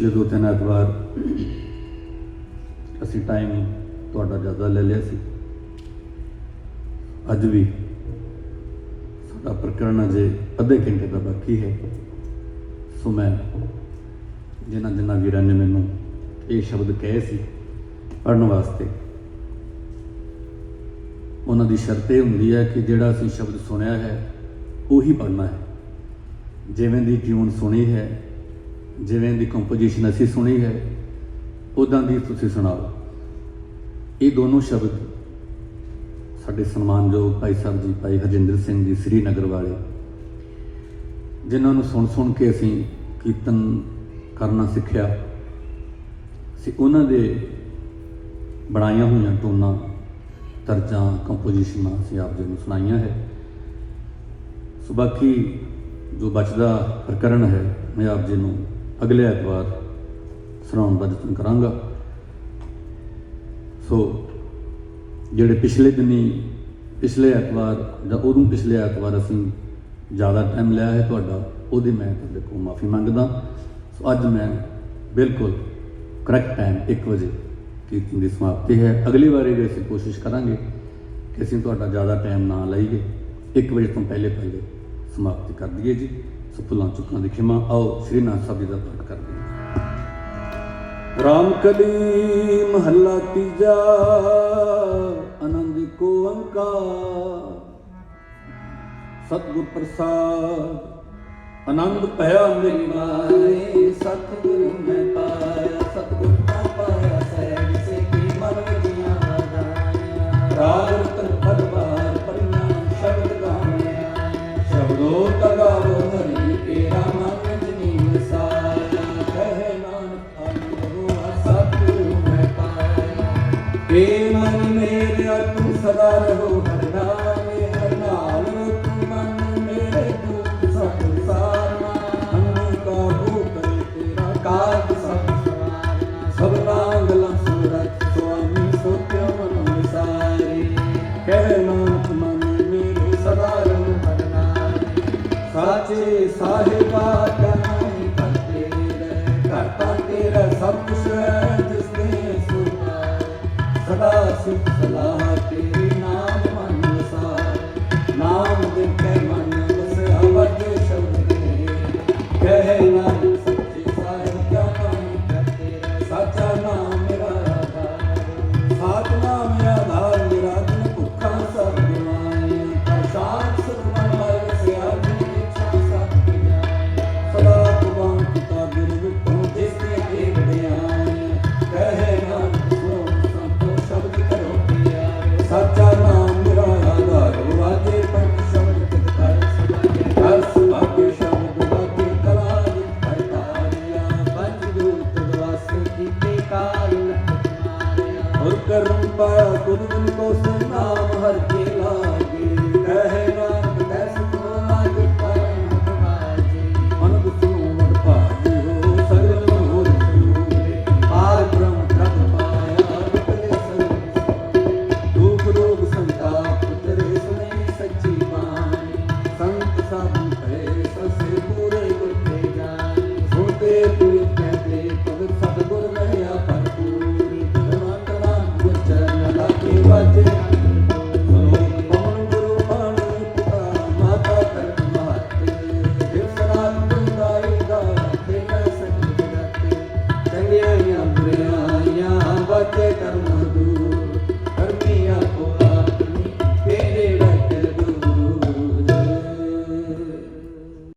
ਪਿਛਲੇ ਦੋ ਤਿੰਨ ਐਤਵਾਰ ਅਸੀਂ ਟਾਈਮ ਤੁਹਾਡਾ ਜ਼ਿਆਦਾ ਲੈ ਲਿਆ ਸੀ। ਅੱਜ ਵੀ ਸਾਡਾ ਪ੍ਰਕਰਣ ਅਜੇ ਅੱਧੇ ਘੰਟੇ ਦਾ ਬਾਕੀ ਹੈ। ਸੋ ਮੈਂ ਜਿਨ੍ਹਾਂ ਜਿਨ੍ਹਾਂ ਵੀਰਾਂ ਨੇ ਮੈਨੂੰ ਇਹ ਸ਼ਬਦ ਕਹੇ ਸੀ ਪੜਨ ਵਾਸਤੇ, ਉਹਨਾਂ ਦੀ ਸ਼ਰਤ ਇਹ ਹੁੰਦੀ ਹੈ ਕਿ ਜਿਹੜਾ ਅਸੀਂ ਸ਼ਬਦ ਸੁਣਿਆ ਹੈ ਉਹੀ ਪੜਨਾ ਹੈ। ਜਿਵੇਂ ਦੀ ਟਿਊਨ ਸੁਣੀ ਹੈ ਜਿਵੇਂ ਦੀ ਕੰਪੋਜੀਸ਼ਨ ਅਸੀਂ ਸੁਣੀ ਹੈ ਉਦਾਂ ਦੀ ਤੁਸੀਂ ਸੁਣਾਓ। ਇਹ ਦੋਨੋਂ ਸ਼ਬਦ ਸਾਡੇ ਸਨਮਾਨਯੋਗ ਭਾਈ ਸਾਹਿਬ ਜੀ, ਭਾਈ ਹਰਜਿੰਦਰ ਸਿੰਘ ਜੀ, ਸ੍ਰੀਨਗਰ ਵਾਲੇ, ਜਿਨ੍ਹਾਂ ਨੂੰ ਸੁਣ ਸੁਣ ਕੇ ਅਸੀਂ ਕੀਰਤਨ ਕਰਨਾ ਸਿੱਖਿਆ। ਸੀ ਉਹਨਾਂ ਦੇ ਬਣਾਈਆਂ ਹੋਈਆਂ ਟੋਨਾਂ, ਤਰਜਾਂ ਕੰਪੋਜੀਸ਼ਨਾਂ ਅਸੀਂ ਆਪ ਜੀ ਨੂੰ ਸੁਣਾਈਆਂ ਹੈ। ਸੋ ਬਾਕੀ ਜੋ ਬਚਦਾ ਪ੍ਰਕਰਨ ਹੈ, ਮੈਂ ਆਪ ਜੀ ਨੂੰ ਅਗਲੇ ਐਤਵਾਰ ਸੁਣਾਉਣ ਦਾ ਯਤਨ ਕਰਾਂਗਾ। ਸੋ ਜਿਹੜੇ ਪਿਛਲੇ ਦਿਨੀ, ਪਿਛਲੇ ਐਤਵਾਰ ਜਾਂ ਉਹਨੂੰ ਪਿਛਲੇ ਐਤਵਾਰ ਅਸੀਂ ਜ਼ਿਆਦਾ ਟਾਈਮ ਲਿਆ ਹੈ ਤੁਹਾਡਾ, ਉਹਦੀ ਮੈਂ ਤੁਹਾਡੇ ਕੋਲ ਮਾਫੀ ਮੰਗਦਾ। ਸੋ ਅੱਜ ਮੈਂ ਬਿਲਕੁਲ ਕਰੈਕਟ ਟਾਈਮ 1 ਵਜੇ ਕੀਰਤਨ ਦੀ ਸਮਾਪਤੀ ਹੈ। ਅਗਲੀ ਵਾਰੀ ਵੀ ਅਸੀਂ ਕੋਸ਼ਿਸ਼ ਕਰਾਂਗੇ ਕਿ ਅਸੀਂ ਤੁਹਾਡਾ ਜ਼ਿਆਦਾ ਟਾਈਮ ਨਾ ਲਈਏ। 1 ਵਜੇ ਤੋਂ ਪਹਿਲੇ ਪਹਿਲੇ ਸਮਾਪਤੀ ਕਰ ਦਈਏ ਜੀ। ਭੁੱਲਾਂ ਚੁੱਕਾਂ ਦੀ ਖਿਮਾ, ਆਓ ਸ਼੍ਰੀ ਨਾਥ ਸਾਹਿਬ ਜੀ ਦਾ ਪਾਠ ਕਰਦੇ ਹਾਂ। ਰਾਮ ਕਲੀ ਮਹੱਲਾ ਤੀਜਾ, ਆਨੰਦ ਕੋ ਅੰਕਾਰ ਸਤਿਗੁਰ ਪ੍ਰਸਾਦ, ਆਨੰਦ ਭਇਆ ਮੇਰੀ ਮਾਰੇ, ਸਤਿਗੁਰੂ ਮੈਂ ਪਾਇਆ। ਤੂੰ ਗੁਰੂ ਗੁਰੂ ਕੋ ਨਾਮ ਹਰ ਕੇ